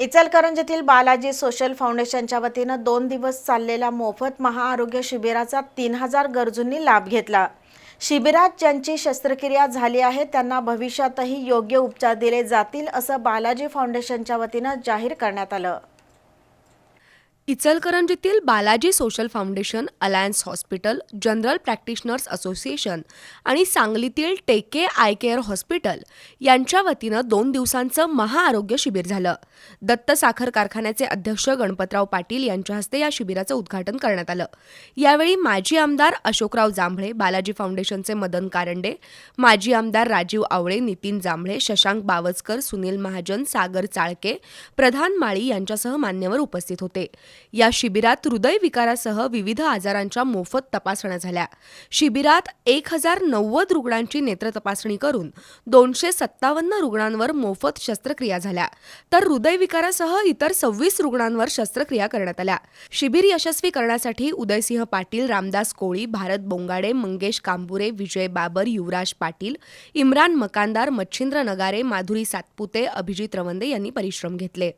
इचलकरंजीतील Balaji social फाउंडेशनच्या वतीनं दोन दिवस चाललेल्या मोफत महाआरोग्य शिबिराचा तीन हजार गरजूंनी लाभ घेतला. शिबिरात ज्यांची शस्त्रक्रिया झाली आहे त्यांना भविष्यातही योग्य उपचार दिले जातील असं बालाजी फाउंडेशनच्या वतीनं जाहीर करण्यात आलं. इचलकरंजीतील Balaji social foundation alliance hospital general practitioners association आणि सांगलीतील टेके आय केअर हॉस्पिटल यांच्या वतीनं दोन दिवसांचं महाआरोग्य शिबिर झालं. दत्त साखर कारखान्याचे अध्यक्ष गणपतराव पाटील यांच्या हस्ते या शिबिराचं उद्घाटन करण्यात आलं. यावेळी माजी आमदार अशोकराव जांभळे बालाजी फाउंडेशनचे मदन कारंडे माजी आमदार राजीव आवळे नितीन जांभळे शशांक बावचकर सुनील महाजन सागर चाळके प्रधान माळी यांच्यासह मान्यवर उपस्थित होते. या शिबिरात हृदयविकारासह विविध आजारांच्या मोफत तपासण्या झाल्या. शिबिरात एक हजार नव्वद रुग्णांची नेत्र तपासणी करून दोनशे सत्तावन्न रुग्णांवर मोफत शस्त्रक्रिया झाल्या. तर हृदयविकारासह इतर सव्वीस रुग्णांवर शस्त्रक्रिया करण्यात आल्या. शिबिर यशस्वी करण्यासाठी उदयसिंह पाटील रामदास कोळी भारत बोंगाडे मंगेश कांबुरे विजय बाबर युवराज पाटील इम्रान मकानदार मच्छिंद्र नगारे माधुरी सातपुते अभिजित रवंदे यांनी परिश्रम घेतले.